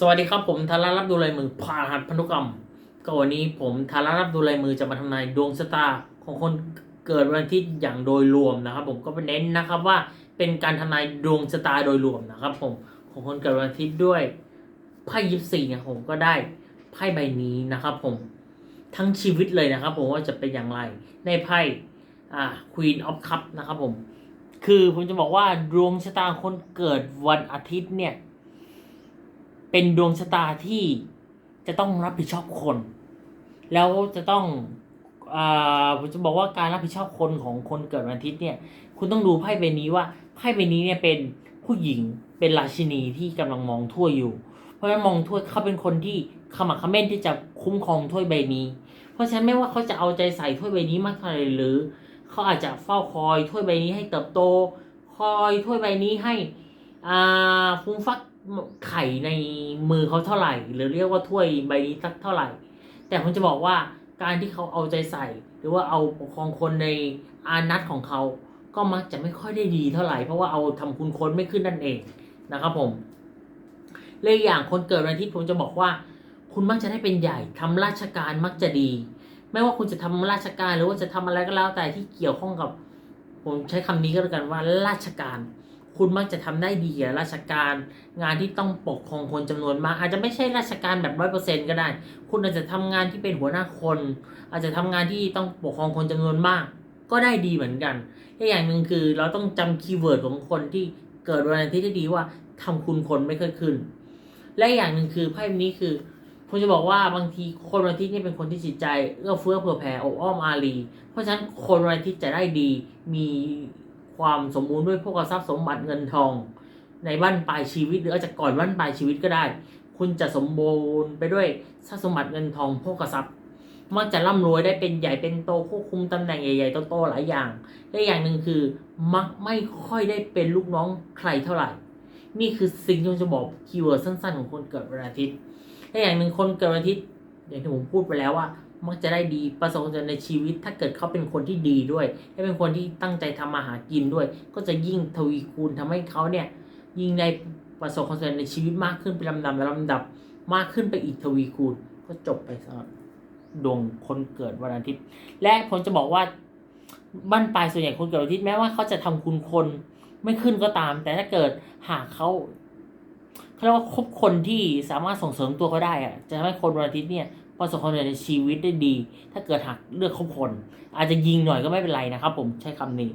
สวัสดีครับผมธารารับดูลายมือผ่าหัดพันธุกรรม ก็วันนี้ผมธารารับดูลายมือจะมาทำนายดวงชะตาของคนเกิดวันอาทิตย์อย่างโดยรวมนะครับ ผมก็เป็นเน้นนะครับว่าเป็นการทำนายดวงชะตาโดยรวมนะครับ ผมของคนเกิดวันอาทิตย์ด้วยไพ่ยิปซีเนี่ยผมก็ได้ไพ่ใบนี้นะครับ ผมทั้งชีวิตเลยนะครับ ผมว่าจะเป็นอย่างไรในไพ่อ่า Queen of Cup นะครับ ผม คือผมจะบอกว่าดวงชะตาคนเกิดวันอาทิตย์เนี่ย เป็นดวงชะตาที่จะต้องรับผิดชอบคน แล้วจะต้องอาผมจะบอกว่าการรับผิดชอบคนของคนเกิดวันอาทิตย์เนี่ย คุณต้องดูไพ่ใบนี้ว่าไพ่ใบนี้เนี่ยเป็นผู้หญิงเป็นราชินีที่กำลังมองถ้วยอยู่ เพราะฉะนั้นมองถ้วยเขาเป็นคนที่ขมักเขม้นที่จะคุ้มครองถ้วยใบนี้ เพราะฉะนั้นไม่ว่าเขาจะเอาใจใส่ถ้วยใบนี้มากเท่าไหร่หรือเขาอาจจะเฝ้าคอยถ้วยใบนี้ให้เติบโต คอยถ้วยใบนี้ให้อ่าฟุ้งฟัก ไข่ในมือเขาเท่าไหร่ หรือเรียกว่าถ้วยใบนี้สักเท่าไหร่ แต่ผมจะบอกว่าการที่เขาเอาใจใส่ หรือว่าเอาปกครองคนในอานัตของเขาก็มักจะไม่ค่อยได้ดีเท่าไหร่ เพราะว่าเอาทำคุณค้นไม่ขึ้นนั่นเองนะครับผมเลยอย่างคนเกิดวันอาทิตย์ผมจะบอกว่า คุณมักจะได้เป็นใหญ่ทำราชการมักจะดี ไม่ว่าคุณจะทำราชการหรือว่าจะทำอะไรก็แล้วแต่ที่เกี่ยวข้องกับ ผมใช้คำนี้ก็แล้วกันว่าราชการ คุณมักจะทำได้ดีกับราชการงานที่ต้องปกครองคนจำนวนมาก อาจจะไม่ใช่ราชการแบบร้อยเปอร์เซ็นก็ได้ คุณอาจจะทำงานที่เป็นหัวหน้าคน อาจจะทำงานที่ต้องปกครองคนจำนวนมาก ก็ได้ดีเหมือนกันและอย่างหนึ่งคือเราต้องจำคีย์เวิร์ดของคนที่เกิดวันอาทิตย์ที่ดีว่าทำคุณคนไม่เคยขึ้น และอย่างหนึ่งคือไพ่ใบนี้คือผมจะบอกว่าบางทีคนวันอาทิตย์นี่เป็นคนที่จิตใจเอื้อเฟื้อเผื่อแผ่อบอ้อมอารี เพราะฉะนั้นคนวันอาทิตย์จะได้ดีมี ความสมบูรณ์ด้วยพวกทรัพย์สมบัติเงินทอง ในบ้านปลายชีวิตหรืออาจจะก่อนบ้านปลายชีวิตก็ได้ คุณจะสมบูรณ์ไปด้วยทรัพย์สมบัติเงินทองพวกทรัพย์มักจะร่ำรวยได้เป็นใหญ่เป็นโตควบคุมตำแหน่งใหญ่ๆโตๆหลายอย่างและอย่างหนึ่งคือ มักไม่ค่อยได้เป็นลูกน้องใครเท่าไหร่ นี่คือสิ่งที่ผมจะบอกคีย์เวิร์ดสั้นๆของคนเกิดวันอาทิตย์และอย่างหนึ่งคนเกิดวันอาทิตย์อย่างที่ผมพูดไปแล้วว่า มักจะได้ดีประสบความสำเร็จในชีวิต ถ้าเกิดเขาเป็นคนที่ดีด้วยและเป็นคนที่ตั้งใจทำมาหากินด้วย ก็จะยิ่งทวีคูณทำให้เขาเนี่ยยิ่งได้ประสบความสำเร็จในชีวิตมากขึ้นเป็นลำดับและลำดับมากขึ้นไปอีกทวีคูณก็จบไปสำหรับดวงคนเกิดวันอาทิตย์ และผมจะบอกว่าบ้านปลายส่วนใหญ่คนเกิดวันอาทิตย์แม้ว่าเขาจะทำคุณคนไม่ขึ้นก็ตาม แต่ถ้าเกิดหากเขาเขาเรียกว่าคบคนที่สามารถส่งเสริมตัวเขาได้อะจะทำให้คนวันอาทิตย์เนี่ย ประสบความสำเร็จในชีวิตได้ดี ถ้าเกิดหักเลือกคบคน อาจจะยิงหน่อยก็ไม่เป็นไรนะครับผมใช้คำนี้